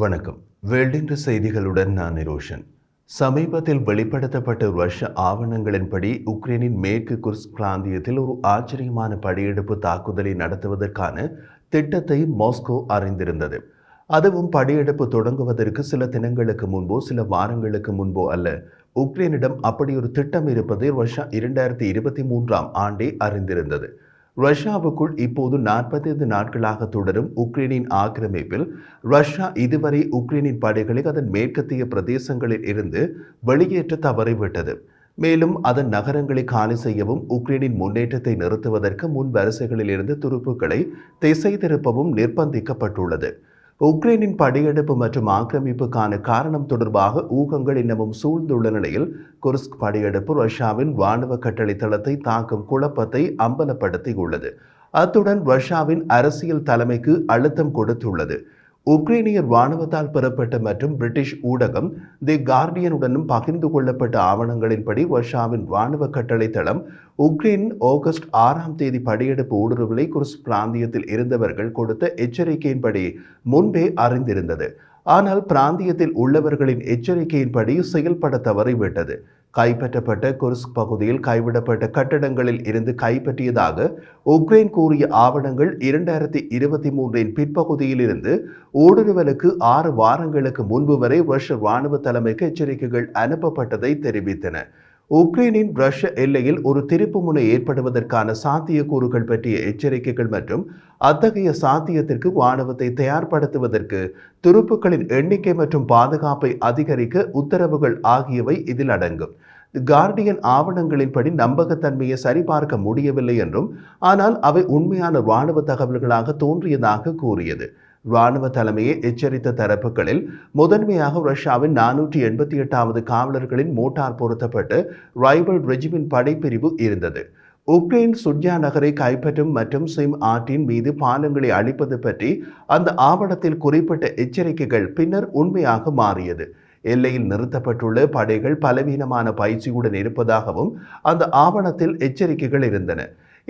வணக்கம். வேல்டின்ற செய்திகளுடன் நான் நிரோஷன். சமீபத்தில் வெளிப்படுத்தப்பட்ட ரஷ்ய ஆவணங்களின்படி உக்ரைனின் மேற்கு குர்ஸ் பிராந்தியத்தில் ஒரு ஆச்சரியமான படையெடுப்பு தாக்குதலை நடத்துவதற்கான திட்டத்தை மாஸ்கோ அறிந்திருந்தது. அதுவும் படையெடுப்பு தொடங்குவதற்கு சில தினங்களுக்கு முன்போ சில வாரங்களுக்கு முன்போ அல்ல. உக்ரைனிடம் அப்படி ஒரு திட்டம் இருப்பதை ரஷ்யா இரண்டாயிரத்தி இருபத்தி மூன்றாம் ஆண்டே அறிந்திருந்தது. ரஷ்யாவுக்குள் இப்போது நாற்பத்தைந்து நாட்களாக தொடரும் உக்ரைனின் ஆக்கிரமிப்பில் ரஷ்யா இதுவரை உக்ரைனின் படைகளை அதன் மேற்கத்திய பிரதேசங்களில் இருந்து வெளியேற்ற தவறிவிட்டது. மேலும் அதன் நகரங்களை காலி செய்யவும் உக்ரைனின் முன்னேற்றத்தை நிறுத்துவதற்கு முன் வரிசைகளில் இருந்து துருப்புக்களை திசை திருப்பவும் நிர்பந்திக்கப்பட்டுள்ளது. உக்ரைனின் படையெடுப்பு மற்றும் ஆக்கிரமிப்புக்கான காரணம் தொடர்பாக ஊகங்கள் இன்னமும் சூழ்ந்துள்ள நிலையில் குர்ஸ்க் படையெடுப்பு ரஷ்யாவின் ராணுவ கட்டளை தளத்தை தாக்கும் குழப்பத்தை அம்பலப்படுத்தியுள்ளது. அத்துடன் ரஷ்யாவின் அரசியல் தலைமைக்கு அழுத்தம் கொடுத்துள்ளது. உக்ரைனிய ராணுவத்தால் பெறப்பட்ட மற்றும் பிரிட்டிஷ் ஊடகம் தி கார்டியனுடனும் பகிர்ந்து கொள்ளப்பட்ட ஆவணங்களின்படி ரஷ்யாவின் ராணுவ கட்டளை தளம் உக்ரைன் ஆகஸ்ட் ஆறாம் தேதி படையெடுப்பு ஊடுருவலை குர்ஸ் பிராந்தியத்தில் இருந்தவர்கள் கொடுத்த எச்சரிக்கையின்படி முன்பே அறிந்திருந்தது. ஆனால் பிராந்தியத்தில் உள்ளவர்களின் எச்சரிக்கையின்படி செயல்பட தவறிவிட்டது. கைப்பற்றப்பட்ட குர்ஸ்க் பகுதியில் கைவிடப்பட்ட கட்டடங்களில் இருந்து கைப்பற்றியதாக உக்ரைன் கூறிய ஆவணங்கள் இரண்டாயிரத்தி இருபத்தி மூன்றின் பிற்பகுதியில் இருந்து ஊடுருவலுக்கு ஆறு வாரங்களுக்கு முன்பு வரை ரஷ்ய ராணுவ தலைமைக்கு எச்சரிக்கைகள் அனுப்பப்பட்டதை தெரிவித்தன. உக்ரைனின் ரஷ்ய எல்லையில் ஒரு திருப்புமுனை ஏற்படுவதற்கான சாத்தியக்கூறுகள் பற்றிய எச்சரிக்கைகள் மற்றும் அத்தகைய சாத்தியத்திற்கு வானவத்தை தயார்படுத்துவதற்கு துருப்புக்களின் எண்ணிக்கை மற்றும் பாதுகாப்பை அதிகரிக்க உத்தரவுகள் ஆகியவை இதில் அடங்கும். கார்டியன் ஆவணங்களின்படி நம்பகத்தன்மையை சரிபார்க்க முடியவில்லை என்றும் ஆனால் அவை உண்மையான இராணுவ தகவல்களாக தோன்றியதாக கூறியது. ராணுவ தலைமையை எச்சரித்த தரப்புகளில் முதன்மையாக ரஷ்யாவின் நானூற்றி எண்பத்தி எட்டாவது காவலர்களின் மோட்டார் பொருத்தப்பட்டு ரைபல் ரெஜிமின் படைப்பிரிவு இருந்தது. உக்ரைன் சுட்யா நகரை கைப்பற்றும் மற்றும் சிம் ஆற்றின் மீது பாலங்களை அழிப்பது பற்றி அந்த ஆவணத்தில் குறிப்பிட்ட எச்சரிக்கைகள் பின்னர் உண்மையாக மாறியது. எல்லையில் நிறுத்தப்பட்டுள்ள படைகள் பலவீனமான பயிற்சியுடன் இருப்பதாகவும் அந்த ஆவணத்தில் எச்சரிக்கைகள் இருந்தன.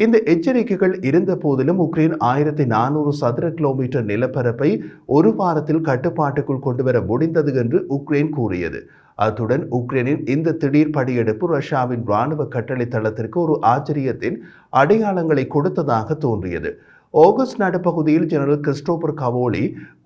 இந்த எச்சரிக்கைகள் இருந்த போதிலும் உக்ரைன் ஆயிரத்தி நானூறு சதுர கிலோமீட்டர் நிலப்பரப்பை ஒரு வாரத்தில் கட்டுப்பாட்டுக்குள் கொண்டுவர முடிந்தது என்று உக்ரைன் கூறியது. அத்துடன் உக்ரைனின் இந்த திடீர் படையெடுப்பு ரஷ்யாவின் இராணுவ கட்டளை தளத்திற்கு ஒரு ஆச்சரியத்தின் அடையாளங்களை கொடுத்ததாக தோன்றியது. ஆகஸ்ட் நடுப்பகுதியில் ஜெனரல் கிறிஸ்டோபர் கவோலி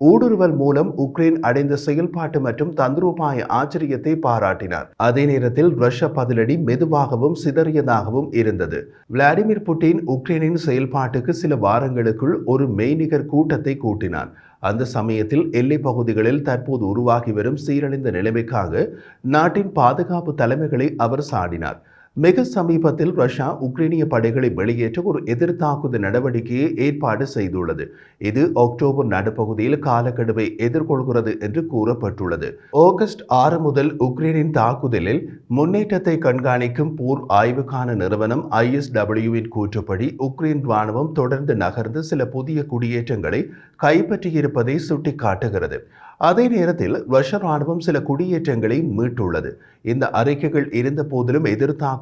ஊடுருவல் மூலம் உக்ரைன் அடைந்த செயல்பாட்டு மற்றும் தந்திரோபாய ஆச்சரியத்தை பாராட்டினார். அதே நேரத்தில் ரஷ்ய பதிலடி மெதுவாகவும் சிதறியதாகவும் இருந்தது. விளாடிமிர் புட்டின் உக்ரைனின் செயல்பாட்டுக்கு சில வாரங்களுக்குள் ஒரு மெய்நிகர் கூட்டத்தை கூட்டினார். அந்த சமயத்தில் எல்லை பகுதிகளில் தற்போது உருவாகி வரும் சீரழிந்த நிலைமைக்காக நாட்டின் பாதுகாப்பு தலைமைகளை அவர் சாடினார். மிக சமீபத்தில் ரஷ்யா உக்ரைனிய படைகளை வெளியேற்ற ஒரு எதிர்த்தாக்குதல் நடவடிக்கையை ஏற்பாடு செய்துள்ளது. இது அக்டோபர் நடுப்பகுதியில் காலக்கெடுவை எதிர்கொள்கிறது என்று கூறப்பட்டுள்ளது. ஆகஸ்ட் ஆறு முதல் உக்ரைனின் தாக்குதலில் முன்னேற்றத்தை கண்காணிக்கும் போர் ஆய்வுக்கான நிறுவனம் ஐஎஸ்டபிள்யூவின் கூற்றுப்படி உக்ரைன் ராணுவம் தொடர்ந்து நகர்ந்து சில புதிய குடியேற்றங்களை கைப்பற்றியிருப்பதை சுட்டிக்காட்டுகிறது. அதே நேரத்தில் ரஷ்ய ராணுவம் சில குடியேற்றங்களை மீட்டுள்ளது. இந்த அறிக்கைகள் இருந்த போதிலும்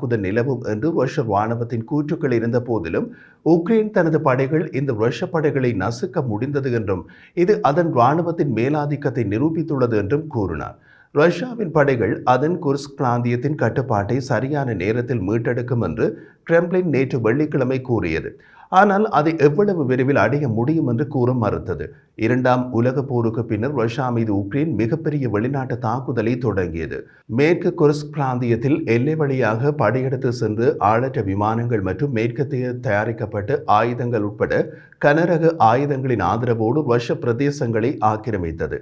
தாக்குதல் நிலவும் என்று ரஷ்ய ராணுவத்தின் கூற்றுக்கள் இருந்த போதிலும் உக்ரைன் தனது படைகள் இந்த ரஷ்ய படைகளை நசுக்க முடிந்தது என்றும் இது அதன் ராணுவத்தின் மேலாதிக்கத்தை நிரூபித்துள்ளது என்றும் கூறினார். ரஷ்யாவின் படைகள் அதன் குர்ஸ்க் பிராந்தியத்தின் கட்டுப்பாட்டை சரியான நேரத்தில் மீட்டெடுக்கும் என்று கிரெம்ளின் நேற்று வெள்ளிக்கிழமை கூறியது. ஆனால் அதை எவ்வளவு விரைவில் அடைய முடியும் என்று கூற மறுத்தது. இரண்டாம் உலக போருக்கு பின்னர் ரஷ்யா மீது உக்ரைன் மிகப்பெரிய வெளிநாட்டு தாக்குதலை தொடங்கியது. மேற்கு குர்ஸ்க் பிராந்தியத்தில் எல்லை வழியாக படையெடுத்து சென்று ஆளற்ற விமானங்கள் மற்றும் மேற்கத்திய தயாரிக்கப்பட்ட ஆயுதங்கள் உட்பட கனரக ஆயுதங்களின் ஆதரவோடு ரஷ்ய பிரதேசங்களை ஆக்கிரமித்தது.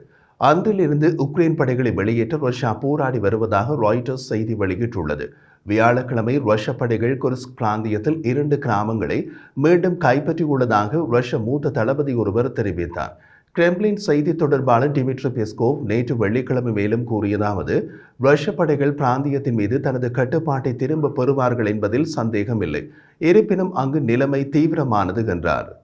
அன்றிலிருந்து உக்ரைன் படைகளை வெளியேற்ற ரஷ்யா போராடி வருவதாக ராய்டர்ஸ் செய்தி வெளியிட்டுள்ளது. வியாழக்கிழமை ரஷ்ய படைகள் குர்ஸ்க் பிராந்தியத்தில் இரண்டு கிராமங்களை மீண்டும் கைப்பற்றியுள்ளதாக ரஷ்ய மூத்த தளபதி ஒருவர் தெரிவித்தார். கிரெம்ளின் செய்தி தொடர்பாளர் டிமிட்ரி பெஸ்கோவ் நேற்று வெள்ளிக்கிழமை மேலும் கூறியதாவது ரஷ்ய படைகள் பிராந்தியத்தின் மீது தனது கட்டுப்பாட்டை திரும்ப பெறுவார்கள் என்பதில் சந்தேகமில்லை. இருப்பினும் அங்கு நிலைமை தீவிரமானது என்றார்.